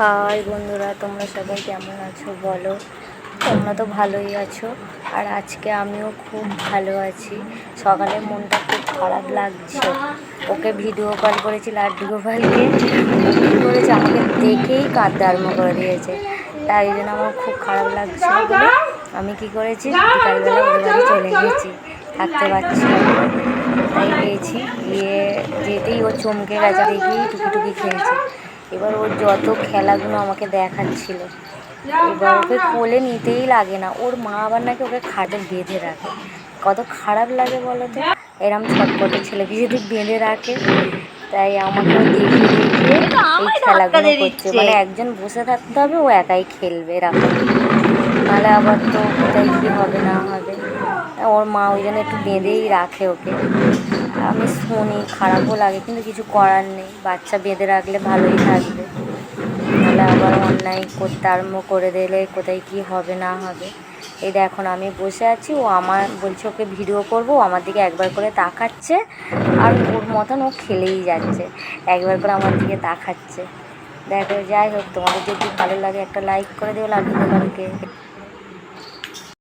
High বন্ধুরা, তোমরা সবাই কেমন আছো বলো? তোমরা তো ভালোই আছো। আর আজকে আমিও খুব ভালো আছি। সকালে মনটা খুব খারাপ লাগছে। ওকে ভিডিও কল করেছি লাড্ডু গোপালকে। কী করেছে? আমাকে দেখেই কাঁদতে আরম্ভ করে দিয়েছে। তাই জন্য আমার খুব খারাপ লাগছে বলে আমি কি করেছি? বিকালবেলা ওদের বাড়ি চলে গেছি থাকতে পারছি। তাই গিয়েছি। গিয়ে যেতেই ও চমকে গেছে, দেখেই টুকি টুকি খেলছে এবার ওর যত খেলাগুলো আমাকে দেখাচ্ছিল, এবার ওকে কোলে নিতেই লাগে না। ওর মা আবার নাকি ওকে খাটে বেঁধে রাখে। কত খারাপ লাগে বলো তো এরম ছটপটে ছেলেকে যদি বেঁধে রাখে, তাই আমাকে দেখিয়ে দেখিয়ে এই খেলাগুলো করছে। মানে একজন বসে থাকতে হবে, ও একাই খেলবে এরকম। নাহলে আবার তো কোথায় কী হবে, না হবে। ওর মা ওই জন্য একটু বেঁধেই রাখে ওকে। আমি শুনি, খারাপও লাগে, কিন্তু কিছু করার নেই। বাচ্চা বেঁধে রাখলে ভালোই থাকবে। নাহলে আবার অন্যায় করতে আরম্ভ করে দিলে কোথায় কি হবে, না হবে। এই দেখো আমি বসে আছি, ও আমার, বলছে ওকে ভিডিও করব আমার দিকে একবার করে তাকাচ্ছে, আর ওর মতন ও খেলেই যাচ্ছে। একবার করে আমার দিকে তাকাচ্ছে। দেখো, যাই হোক, তোমাদের যদি ভালো লাগে একটা লাইক করে দিও লাগবে দোকানকে।